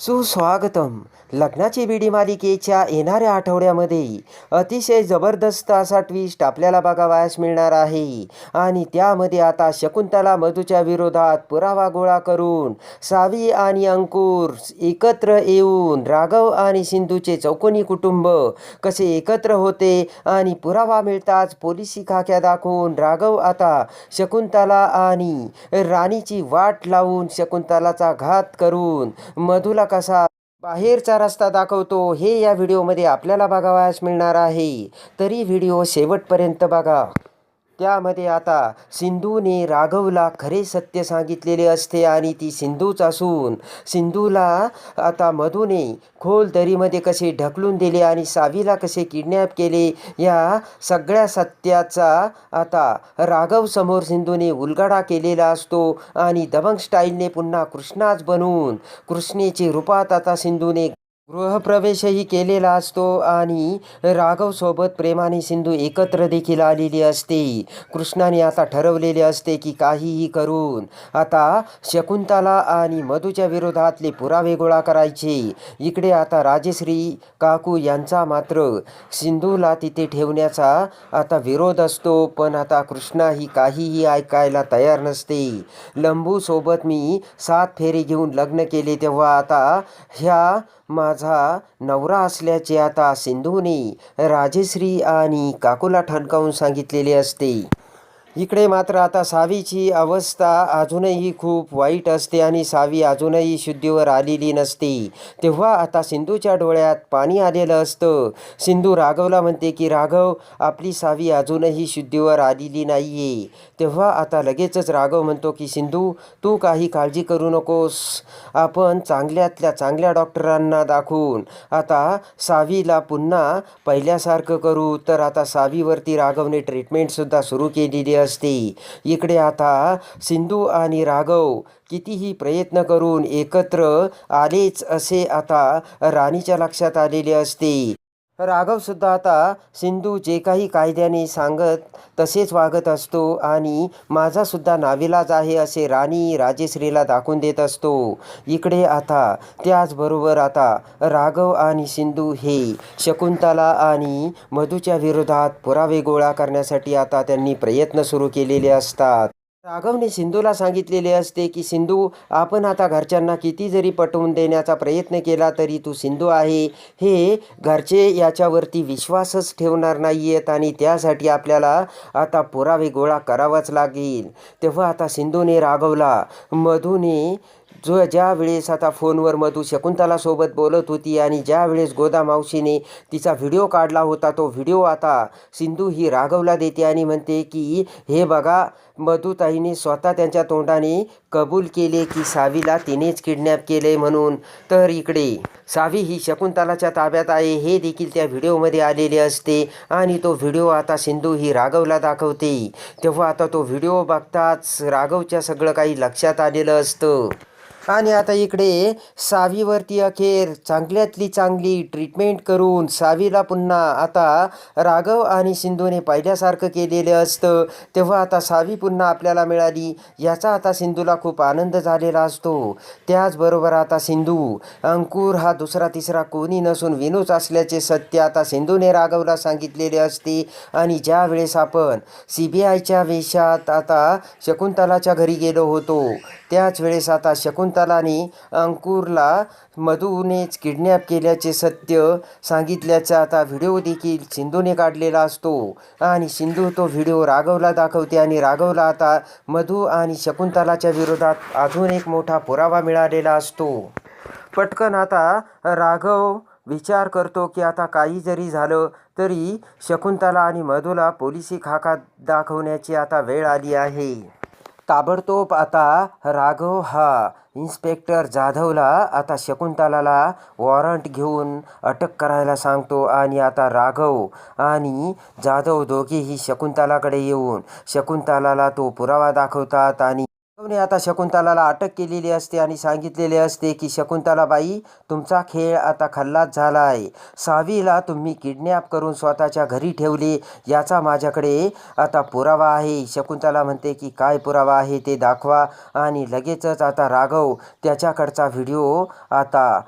सुस्वागतम. लग्नाची बिडी मालिकेच्या येणाऱ्या आठवड्यामध्ये अतिशय जबरदस्त असा ट्विस्ट आपल्याला बघावयास मिळणार आहे. आणि त्यामध्ये आता शकुंतला मधूच्या विरोधात पुरावा गोळा करून सावी आणि अंकुर एकत्र येऊन राघव आणि सिंधूचे चौकोनी कुटुंब कसे एकत्र होते आणि पुरावा मिळताच पोलिसी खाक्या दाखवून राघव आता शकुंतला आणि राणीची वाट लावून शकुंतलाचा घात करून मधुला कसा बाहेरचा रस्ता दाखवतो हे या व्हिडिओमध्ये आपल्याला बघावयास मिळणार आहे. तरी व्हिडिओ शेवटपर्यंत बघा. त्यामध्ये आता सिंधूने राघवला खरे सत्य सांगितलेले असते आणि ती सिंधूच असून सिंधूला आता मधूने खोल दरीमध्ये कसे ढकलून दिले आणि सावीला कसे किडनॅप केले या सगळ्या सत्याचा आता राघव समोर सिंधूने उलगडा केलेला असतो आणि दबंग स्टाईलने पुन्हा कृष्णाच बनवून कृष्णेचे रूपात आता सिंधूने गृहप्रवेशही केलेला असतो आणि राघवसोबत प्रेमाने सिंधू एकत्र देखील आलेली असते. कृष्णाने आता ठरवलेले असते की काहीही करून आता शकुंतला आणि मधूच्या विरोधातले पुरावे गोळा करायचे. इकडे आता राजेश्री काकू यांचा मात्र सिंधूला तिथे ठेवण्याचा आता विरोध असतो पण आता कृष्णा ही काहीही ऐकायला तयार नसते. लंबूसोबत मी सात फेरे घेऊन लग्न केले तेव्हा आता ह्या माझा माझा नवरा असल्याचे आता सिंधूने राजेश्री आणि काकूला ठणकावून सांगितलेले असते. इकडे मात्र आता सावीची अवस्था अजूनही खूप वाईट असते आणि सावी अजूनही शुद्धीवर आलेली नसते. तेव्हा आता सिंधूच्या डोळ्यात पाणी आलेलं असतं. सिंधू राघवला म्हणते की राघव आपली सावी अजूनही शुद्धीवर आलेली नाही आहे तेव्हा आता लगेचच राघव म्हणतो की सिंधू तू काही काळजी करू नकोस. आपण चांगल्यातल्या चांगल्या डॉक्टरांना दाखवून आता सावीला पुन्हा पहिल्यासारखं करू. तर आता सावीवरती राघवने ट्रीटमेंटसुद्धा सुरू केलेली असते. इकडे आता सिंधू आणि राघव कितीही प्रयत्न करून एकत्र आलेच असे आता राणीच्या लक्षात आलेले असते. राघवसुद्धा आता सिंधू जे काही कायद्याने सांगत तसेच वागत असतो आणि माझासुद्धा नाविलाज आहे असे राणी राजेश्रीला दाखवून देत असतो. इकडे आता त्याचबरोबर आता राघव आणि सिंधू हे शकुंतला आणि मधूच्या विरोधात पुरावे गोळा करण्यासाठी आता त्यांनी प्रयत्न सुरू केलेले असतात. राघवने सिंधूला सांगितलेले असते की सिंधू आपण आता घरच्यांना किती जरी पटवून देण्याचा प्रयत्न केला तरी तू सिंधू आहे. हे घरचे याच्यावरती विश्वासच ठेवणार नाही आहेत आणि त्यासाठी आपल्याला आता पुरावे गोळा करावाच लागेल. तेव्हा आता सिंधूने राघवला मधूने जो ज्या वेळेस आता फोनवर मधू शकुंतलासोबत बोलत होती आणि ज्या वेळेस गोदा मावशीने तिचा व्हिडिओ काढला होता तो व्हिडिओ आता सिंधू ही राघवला देते आणि म्हणते की हे बघा मधुताईने स्वतः त्यांच्या तोंडाने कबूल केले की सावीला तिनेच किडनॅप केले म्हणून. तर इकडे सावी ही शकुंतलाच्या ताब्यात आहे हे देखील त्या व्हिडिओमध्ये आलेले असते आणि तो व्हिडिओ आता सिंधू ही राघवला दाखवते. तेव्हा आता तो व्हिडिओ बघताच राघवच्या सगळं काही लक्षात आलेलं असतं. आणि आता इकडे सावीवरती अखेर चांगल्यातली चांगली ट्रीटमेंट करून सावीला पुन्हा आता राघव आणि सिंधूने पहिल्यासारखं केलेलं असतं. तेव्हा आता सावी पुन्हा आपल्याला मिळाली. याचा आता सिंधूला खूप आनंद झालेला असतो. त्याचबरोबर आता सिंधू अंकुर हा दुसरा तिसरा कोणी नसून विनूच असल्याचे सत्य आता सिंधूने राघवला सांगितलेले असते. आणि ज्या वेळेस आपण सी बी आयच्या वेशात आता शकुंतलाच्या घरी गेलो होतो त्याच वेळेस आता शकुंतलाने अंकुरला मधूनेच किडनॅप केल्याचे सत्य सांगितल्याचा आता व्हिडिओ देखील सिंधूने काढलेला असतो. आणि सिंधू तो व्हिडिओ राघवला दाखवते आणि राघवला आता मधू आणि शकुंतलाच्या विरोधात अजून एक मोठा पुरावा मिळालेला असतो. पटकन आता राघव विचार करतो की आता काही जरी झालं तरी शकुंतला आणि मधूला पोलिसी खाका दाखवण्याची आता वेळ आली आहे. ताबडतोब आता राघव हा इन्स्पेक्टर जाधवला आता शकुंतलाला वॉरंट घेऊन अटक करायला सांगतो आणि आता राघव आणि जाधव दोघेही शकुंतलाकडे येऊन शकुंतलाला तो पुरावा दाखवतात आणि मधूने आता शकुंतलाला अटक केलेली असते आणि सांगितलेले असते की शकुंतलाबाई तुमचा खेळ आता खल्लाच झाला आहे. सावीला तुम्ही किडनॅप करून स्वतःच्या घरी ठेवले. याचा माझ्याकडे आता पुरावा आहे. शकुंतला म्हणते की काय पुरावा आहे ते दाखवा आणि लगेचच आता राघव त्याच्याकडचा व्हिडिओ आता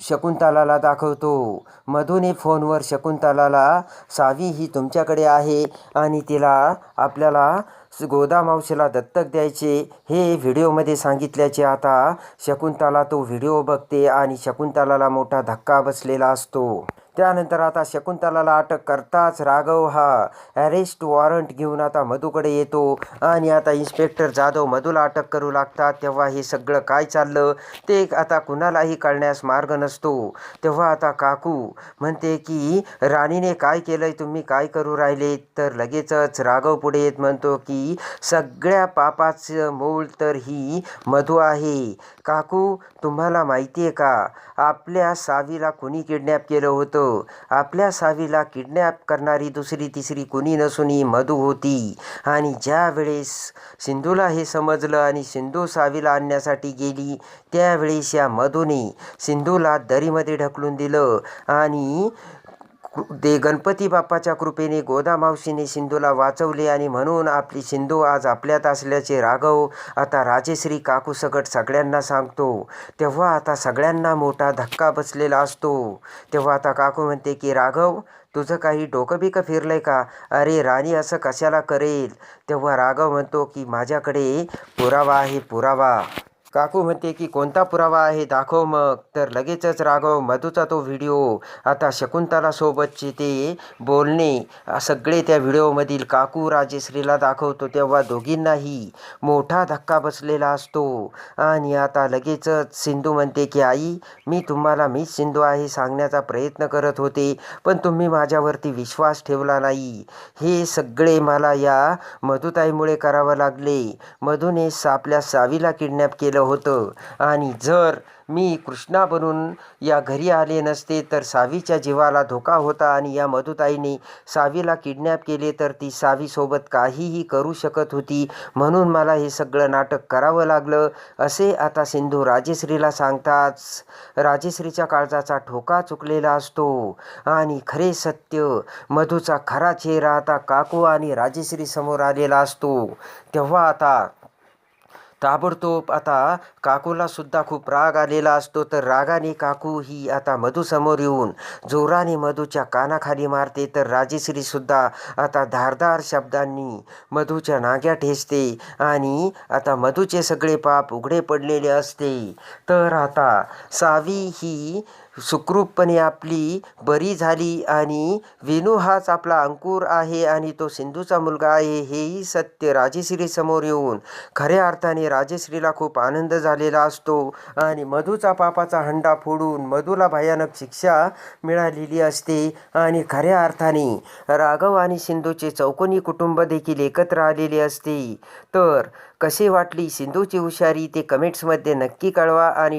शकुंतलाला दाखवतो. मधुने फोनवर शकुंतलाला सावी ही तुमच्याकडे आहे आणि तिला आपल्याला गोदामावशीला दत्तक द्यायचे हे व्हिडिओमध्ये सांगितल्याचे आता शकुंतला तो व्हिडिओ बघते आणि शकुंतलाला मोठा धक्का बसलेला असतो. त्यानंतर आता शकुंतलाला अटक करताच राघव हा अरेस्ट वॉरंट घेऊन आता मधूकडे येतो. आणि आता इन्स्पेक्टर जाधव मधूला अटक करू लागतात. तेव्हा हे सगळं काय चाललं? ते आता कुणालाही कळण्यास मार्ग नसतो. तेव्हा आता काकू म्हणते की राणीने काय केलंय? तुम्ही काय करू राहिले? तर लगेचच राघव पुढे येत म्हणतो की सगळ्या पापाचं मूळ तर ही मधू आहे. काकू तुम्हाला माहिती आहे का? आपल्या सावीला कुणी किडनॅप केलं होतं? आपल्या सावीला किडनॅप करणारी दुसरी तिसरी कुणी नसून ही मधू होती. आणि ज्या वेळेस सिंधूला हे समजलं आणि सिंधू सावीला आणण्यासाठी गेली त्यावेळेस या मधूने सिंधूला दरीमध्ये ढकलून दिलं. आणि ते गणपती बाप्पाच्या कृपेने गोदामावशीने सिंधूला वाचवले आणि म्हणून आपली सिंधू आज आपल्यात असल्याचे राघव आता राजेश्री काकूसकट सगळ्यांना सांगतो. तेव्हा आता सगळ्यांना मोठा धक्का बसलेला असतो. तेव्हा आता काकू म्हणते की राघव तुझं काही डोकं बिकं फिरलंय का? अरे राणी असं कशाला करेल? तेव्हा राघव म्हणतो की माझ्याकडे पुरावा आहे पुरावा. काकू म्हणते की कोणता पुरावा आहे? दाखव मग. तर लगेचच राघव मधूचा तो व्हिडिओ. आता शकुंतला सोबतचे ते बोलणे. सगळे त्या व्हिडिओमधील काकू राजेश्रीला दाखवतो तेव्हा दोघींनाही मोठा धक्का बसलेला असतो. आणि आता लगेचच सिंधू म्हणते की आई मी तुम्हाला मीच सिंधू आहे सांगण्याचा प्रयत्न करत होते पण तुम्ही माझ्यावरती विश्वास ठेवला नाही. हे सगळे मला या मधुताईमुळे करावं लागले. मधूने सा- आपल्या सावीला किडनॅप केलं होतं. आणि जर मी कृष्णा बनून या घरी आले नसते तर सावीच्या जीवाला धोका होता आणि या मधुताईने सावीला किडनॅप केले तर ती सावीसोबत काहीही करू शकत होती. म्हणून मला हे सगळं नाटक करावं लागलं. असे आता सिंधू राजेश्रीला सांगताच राजेश्रीच्या काळजाचा ठोका चुकलेला असतो. आणि खरे सत्य मधूचा खरा चेहरा आता काकू आणि राजेश्री समोर आलेला असतो. तेव्हा आता ताबडतोब आता काकूला सुद्धा खूप राग आलेला असतो. तर रागाने काकू ही आता मधूसमोर येऊन जोराने मधूच्या कानाखाली मारते. तर राजेश्रीसुद्धा आता धारदार शब्दांनी मधूच्या नाग्या ठेचते आणि आता मधूचे सगळे पाप उघडे पडलेले असते. तर आता सावी ही सुखरूपपणे आपली बरी झाली आणि वेणू हाच आपला अंकुर आहे आणि तो सिंधूचा मुलगा आहे हेही सत्य. राजेश्री समोर येऊन खऱ्या अर्थाने राजेश्रीला खूप आनंद झालेला असतो आणि मधूचा पापाचा हंडा फोडून मधूला भयानक शिक्षा मिळालेली असते आणि खऱ्या अर्थाने राघव आणि सिंधूचे चौकोनी कुटुंब देखील एकत्र आलेले असते. तर कसे वाटली सिंधूची हुशारी ते कमेंट्समध्ये नक्की कळवा आणि